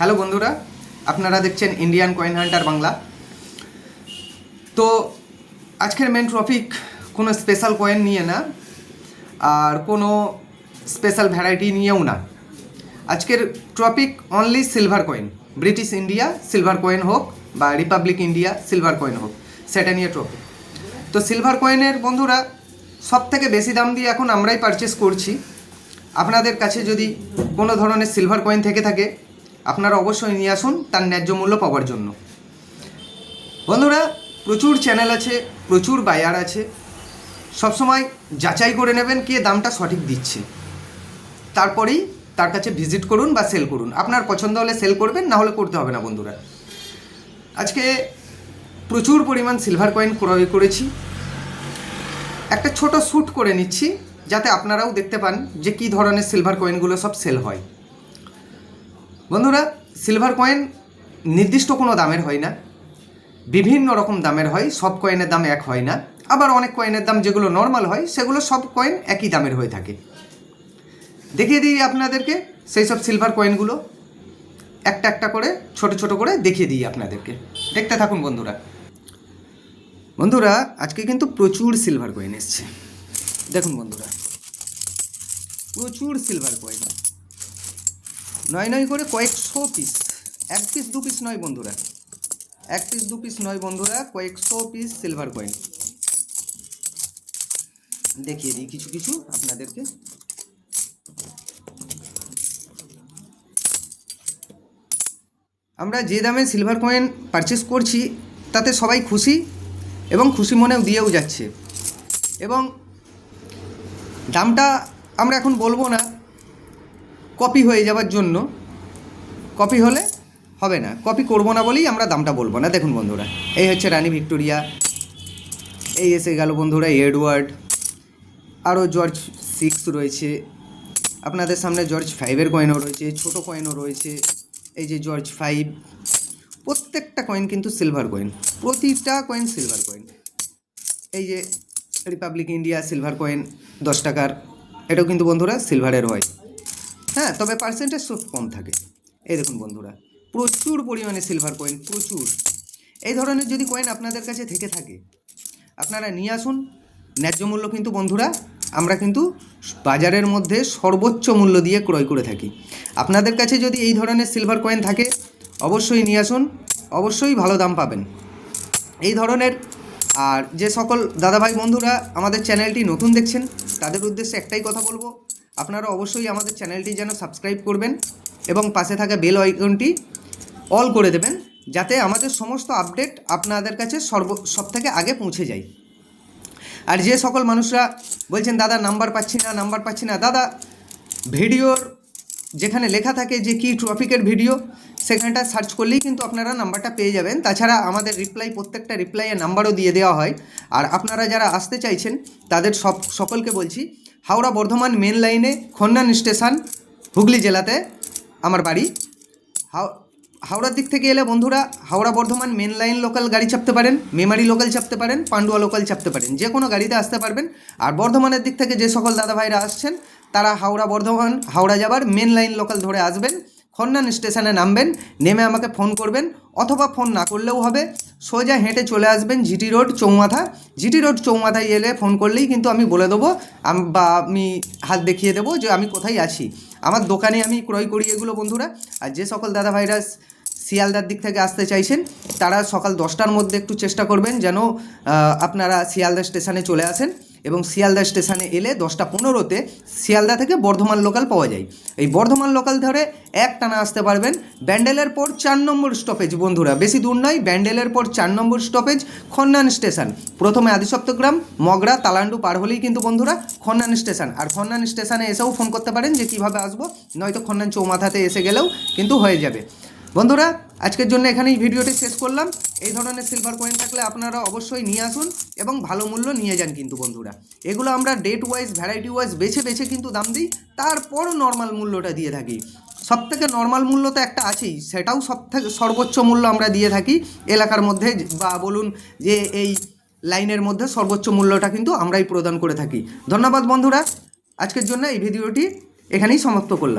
Hello বন্ধুরা, আপনারা দেখছেন ইন্ডিয়ান কয়েন হান্টার বাংলা। তো আজকের মেন টপিক কোনো স্পেশাল কয়েন নিয়ে না, আর কোনো স্পেশাল ভ্যারাইটি নিয়েও না। আজকের topic only silver coin British India silver coin হোক বা রিপাবলিক ইন্ডিয়া সিলভার কয়েন হোক, সেটা নিয়ে টপিক তো সিলভার কয়েনের বন্ধুরা সব থেকে বেশি দাম দিয়ে এখন আমরাই পারচেস করছি। আপনাদের কাছে যদি কোনো ধরনের সিলভার কয়েন থেকে থাকে আপনারা অবশ্যই নিয়ে আসুন তার ন্যায্য মূল্য পাওয়ার জন্য। বন্ধুরা, প্রচুর চ্যানেল আছে, প্রচুর বায়ার আছে। সবসময় যাচাই করে নেবেন কে দামটা সঠিক দিচ্ছে। তারপরেই তার কাছে ভিজিট করুন বা সেল করুন। আপনার পছন্দ হলে সেল করবেন, না হলে করতে হবে না বন্ধুরা। আজকে প্রচুর পরিমাণ সিলভার কয়েন ক্রয় করেছি। একটা ছোট শ্যুট করে নিচ্ছি, যাতে আপনারাও দেখতে পান যে কী ধরনের সিলভার কয়েনগুলো সব সেল হয়। বন্ধুরা সিলভার কয়েন নির্দিষ্ট কোনো দামের হয় না। বিভিন্ন রকম দামের হয়, সব কয়েনের দাম এক হয় না। আবার অনেক কয়েনের দাম যেগুলো নর্মাল হয়, সেগুলো সব কয়েন একই দামের হয়ে থাকে। দেখিয়ে দিই আপনাদেরকে সেই সব সিলভার কয়েনগুলো একটা একটা করে, ছোট ছোট করে দেখিয়ে দিই আপনাদেরকে। দেখতে থাকুন বন্ধুরা। বন্ধুরা, আজকে কিন্তু প্রচুর সিলভার কয়েন এসছে। দেখুন বন্ধুরা, প্রচুর সিলভার কয়েন নয় নয় করে কয়েকশো পিস এক পিস দু পিস নয় বন্ধুরা। এক পিস দু পিস নয় বন্ধুরা, কয়েকশো পিস সিলভার কয়েন দেখিয়ে দিই কিছু কিছু আপনাদেরকে। আমরা যে দামে সিলভার কয়েন পারচেস করছি, তাতে সবাই খুশি এবং খুশি মনেও দিয়েও যাচ্ছে। এবং দামটা আমরা এখন বলব না কপি হয়ে যাওয়ার জন্য কপি হলে হবে না। কপি করব না বলেই আমরা দামটা বলব না। দেখুন বন্ধুরা, এই হচ্ছে রানী ভিক্টোরিয়া, এই এসে গেল বন্ধুরা এডওয়ার্ড, আরও জর্জ সিক্স রয়েছে। আপনাদের সামনে জর্জ ফাইভের কয়েনও রয়েছে, ছোট কয়েনও রয়েছে, এই যে জর্জ ফাইভ, প্রত্যেকটা কয়েন কিন্তু সিলভার কয়েন প্রতিটা কয়েন সিলভার কয়েন এই যে রিপাবলিক ইন্ডিয়া সিলভার কয়েন দশ টাকার, এটাও কিন্তু বন্ধুরা সিলভারের হয়। হ্যাঁ তবে পার্সেন্টেজ খুব কম থাকে। এই দেখুন বন্ধুরা, প্রচুর পরিমাণে সিলভার কয়েন প্রচুর। এই ধরনের যদি কয়েন আপনাদের কাছে থেকে থাকে, আপনারা নিয়ে আসুন। ন্যায্য মূল্য কিন্তু বন্ধুরা, আমরা কিন্তু বাজারের মধ্যে সর্বোচ্চ মূল্য দিয়ে ক্রয় করে থাকি। আপনাদের কাছে যদি এই ধরনের সিলভার কয়েন থাকে, অবশ্যই নিয়ে আসুন, অবশ্যই ভালো দাম পাবেন। এই ধরনের, আর যে সকল দাদাভাই বন্ধুরা আমাদের চ্যানেলটি নতুন দেখছেন, তাদের উদ্দেশ্যে একটাই কথা বলব আপনারা অবশ্যই আমাদের চ্যানেলটি যেন সাবস্ক্রাইব করবেন এবং পাশে থাকা বেল আইকনটি অল করে দেবেন, যাতে আমাদের সমস্ত আপডেট আপনাদের কাছে সর্ব সব থেকে আগে পৌঁছে যায়। আর যে সকল মানুষরা বলছেন, দাদা নাম্বার পাচ্ছি না নাম্বার পাচ্ছি না। দাদা, ভিডিওর যেখানে লেখা থাকে যে কি টপিকের ভিডিও, সেখানটা সার্চ করলেই কিন্তু আপনারা নাম্বারটা পেয়ে যাবেন। তাছাড়া আমাদের রিপ্লাই, প্রত্যেকটা রিপ্লাইয়ে নাম্বারও দিয়ে দেওয়া হয়। আর আপনারা যারা আসতে চাইছেন, তাদের সব, সকলকে বলছি, হাওড়া বর্ধমান মেন লাইনে, খন্নান স্টেশন, হুগলি জেলাতে আমার বাড়ি। হাও হাওড়ার দিক থেকে এলে বন্ধুরা Howrah Bardhaman main line local গাড়ি চাপতে পারেন, মেমারি লোকাল চাপতে পারেন, পান্ডুয়া লোকাল চাপতে পারেন, যে কোনো গাড়িতে আসতে পারবেন। আর বর্ধমানের দিক থেকে যে সকল দাদা ভাইরা আসছেন, তারা হাওড়া বর্ধমান, হাওড়া যাবার মেন লাইন লোকাল ধরে আসবেন, খন্নান স্টেশনে নামবেন, নেমে আমাকে ফোন করবেন অথবা ফোন না করলেও হবে। সোজা হেঁটে চলে আসবেন জিটি রোড চৌমাথা। জিটি রোড চৌমাথায় এলে ফোন করলেই কিন্তু আমি বলে দেবো বা আমি হাত দেখিয়ে দেবো যে আমি কোথায় আছি। আমার দোকানে আমি ক্রয় করি এগুলো, বন্ধুরা। আর যে সকল দাদা ভাইরাস শিয়ালদার দিক থেকে আসতে চাইছেন, তারা সকাল দশটার মধ্যে একটু চেষ্টা করবেন যেন আপনারা শিয়ালদা স্টেশনে চলে আসেন। এবং শিয়ালদা স্টেশনে এলে দশটা পনেরোতে শিয়ালদা থেকে বর্ধমান লোকাল পাওয়া যায়। এই বর্ধমান লোকাল ধরে এক টানা আসতে পারবেন ব্যান্ডেলের পর চার নম্বর স্টপেজ বন্ধুরা, বেশি দূর নয়, ব্যান্ডেলের পর চার নম্বর স্টপেজ খন্নান স্টেশন। প্রথমে আদিসপ্তগ্রাম মগরা, তালান্ডু পার হলেই কিন্তু বন্ধুরা খন্নান স্টেশন। আর খন্নান স্টেশনে এসেও ফোন করতে পারেন যে কীভাবে আসব, নয়তো খন্নান চৌমাথাতে এসে গেলেও কিন্তু হয়ে যাবে। বন্ধুরা, আজকের জন্য এখানেই ভিডিওটি শেষ করলাম। এই ধরনের সিলভার কয়েন থাকলে আপনারা অবশ্যই নিয়ে আসুন এবং ভালো মূল্য নিয়ে যান কিন্তু বন্ধুরা। এগুলো আমরা ডেট ওয়াইজ ভ্যারাইটি ওয়াইজ বেছে বেছে কিন্তু দাম দিই তারপর নর্মাল মূল্যটা দিয়ে থাকি। সব থেকে নর্মাল মূল্য তো একটা আছেই, সেটাও সব থেকে সর্বোচ্চ মূল্য আমরা দিয়ে থাকি। এলাকার মধ্যে বা বলুন যে এই লাইনের মধ্যে সর্বোচ্চ মূল্যটা কিন্তু আমরাই প্রদান করে থাকি। ধন্যবাদ বন্ধুরা, আজকের জন্য এই ভিডিওটি এখানেই সমাপ্ত করলাম।